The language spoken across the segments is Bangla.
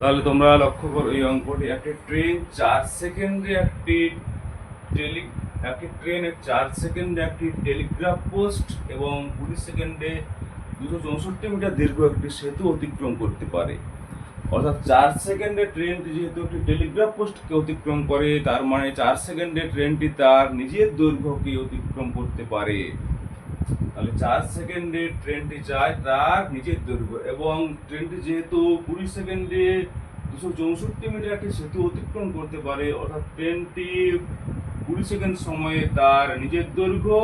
তাহলে তোমরা লক্ষ্য করো, এই অঙ্কটি একটি ট্রেন চার সেকেন্ডে একটি টেলি একটি ট্রেনের চার সেকেন্ডে একটি টেলিগ্রাফ পোস্ট এবং কুড়ি সেকেন্ডে দুশো চৌষট্টি মিটার দীর্ঘ একটি সেতু অতিক্রম করতে পারে। অর্থাৎ চার সেকেন্ডে ট্রেনটি যেহেতু একটি টেলিগ্রাফ পোস্টকে অতিক্রম করে, তার মানে চার সেকেন্ডে ট্রেনটি তার নিজের দৈর্ঘ্যকে অতিক্রম করতে পারে। তাহলে চার সেকেন্ডে ট্রেনটি যায় তার নিজের দৈর্ঘ্য এবং ট্রেনটি যেহেতু কুড়ি সেকেন্ডে দুশো চৌষট্টি মিটার একটি সেতু অতিক্রম করতে পারে, অর্থাৎ ট্রেনটি কুড়ি সেকেন্ড সময়ে তার নিজের দৈর্ঘ্য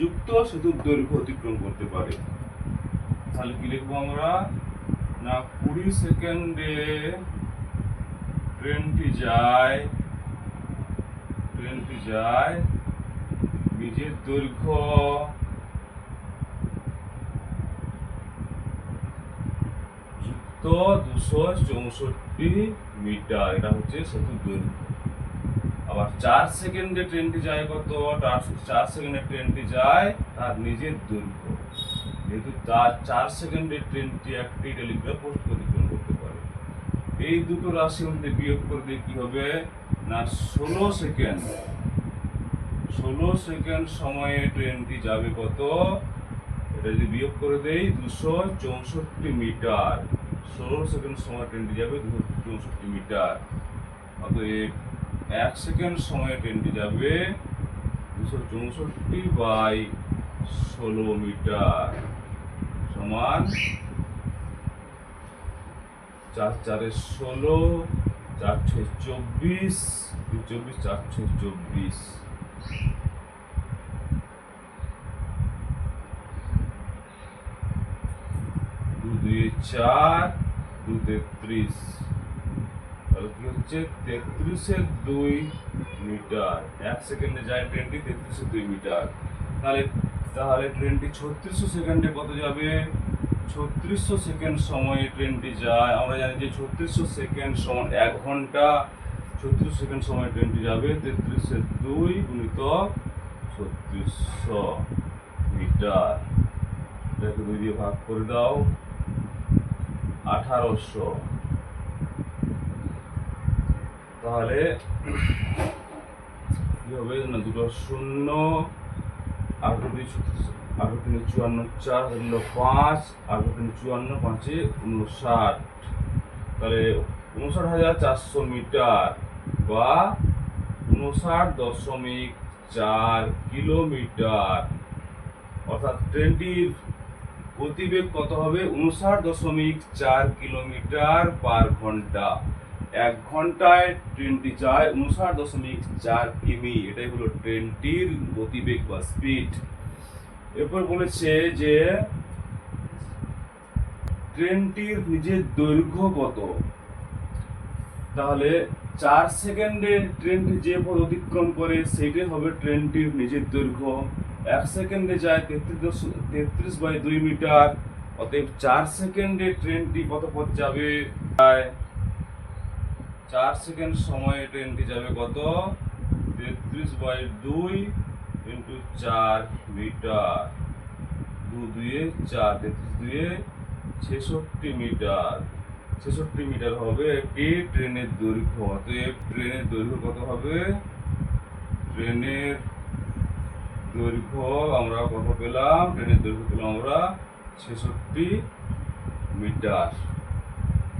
যুক্ত সেতুর দৈর্ঘ্য অতিক্রম করতে পারে। তাহলে কি লিখব আমরা? না, কুড়ি সেকেন্ডে ট্রেনটি যায় ট্রেনটি যায় নিজের দৈর্ঘ্য যুক্ত দুশো চৌষট্টি মিটার, এটা হচ্ছে সেতুর দৈর্ঘ্য আবার চার সেকেন্ডে ট্রেনটি যায় কত? চার সেকেন্ডে ট্রেনটি যায় তার নিজের দৈর্ঘ্য। যেহেতু তার চার সেকেন্ডে ট্রেনটি একটি টেলিগ্রাফ পোস্ট অতিক্রম করতে পারে। এই দুটো রাশি মধ্যে বিয়োগ করে দিয়ে কি হবে? না, ষোলো সেকেন্ড। ষোলো সেকেন্ড সময়ে ট্রেনটি যাবে কত? এটা যদি বিয়োগ করে দেই, দুশো চৌষট্টি মিটার। ষোলো সেকেন্ড সময় ট্রেনটি যাবে দুশো চৌষট্টি মিটার। অতএব এক সেকেন্ড সময়ে ট্রেনটি যাবে দুশো চৌষট্টি বাই ষোলো মিটার সমান চার চারে ষোলো, চার ছয় চব্বিশ চব্বিশ, চার ছয় চব্বিশ। দুই চার দু তেত্রিশ। তাহলে কি হচ্ছে? তেত্রিশের দুই মিটার। এক সেকেন্ডে যায় ট্রেনটি, তেত্রিশের দুই মিটার। তাহলে তাহলে ট্রেনটি ছত্রিশশো সেকেন্ডে কত যাবে? ছত্রিশশো সেকেন্ড সময়ে ট্রেনটি যায়। আমরা জানি যে ছত্রিশশো সেকেন্ড সমান এক ঘণ্টা। ছত্রিশ সেকেন্ড সময় ট্রেনটি যাবে তেত্রিশের দুই গুণিত ছত্রিশশো মিটার। এটাকে দুই দিয়ে ভাগ করে দাও। আঠারোশো। তাহলে কি হবে? দুটো শূন্য আঠারো তিন চুয়ান্ন, চার হলো পাঁচ আঠারো তিন চুয়ান্ন, পাঁচে উনষাট তাহলে উনষাট হাজার চারশো মিটার বা উনষাট দশমিক চার কিলোমিটার। অর্থাৎ ট্রেনটির গতিবেগ কত হবে? উনষাট দশমিক চার কিলোমিটার পার ঘণ্টা। এক ঘন্টায় ট্রেনটি যায় উনষাট দশমিক চার কিমি। এটাই হলো ট্রেনটির গতিবেগ বা স্পিড এরপর বলেছে যে ট্রেনটির নিজের দৈর্ঘ্য কত? তাহলে চার সেকেন্ডে ট্রেনটি যে পথ অতিক্রম করে সেটাই হবে ট্রেনটির নিজের দৈর্ঘ্য। এক সেকেন্ডে যায় তেত্রিশ তেত্রিশ বাই দুই মিটার, অতএব চার সেকেন্ডে ট্রেনটি কত পথ যাবে, প্রায় চার সেকেন্ড সময়ে ট্রেনটি যাবে কত? তেত্রিশ বাই দুই ইন্টু চার মিটার। দু দুয়ে চার, তেত্রিশ দুয়ে ছেষট্টি মিটার। ছেষট্টি মিটার হবে একটি ট্রেনের দৈর্ঘ্য, অতএব ট্রেনের দৈর্ঘ্য কত হবে? ট্রেনের দৈর্ঘ্য আমরা কত পেলাম? ট্রেনের দৈর্ঘ্য পেলাম আমরা ছেষট্টি মিটার।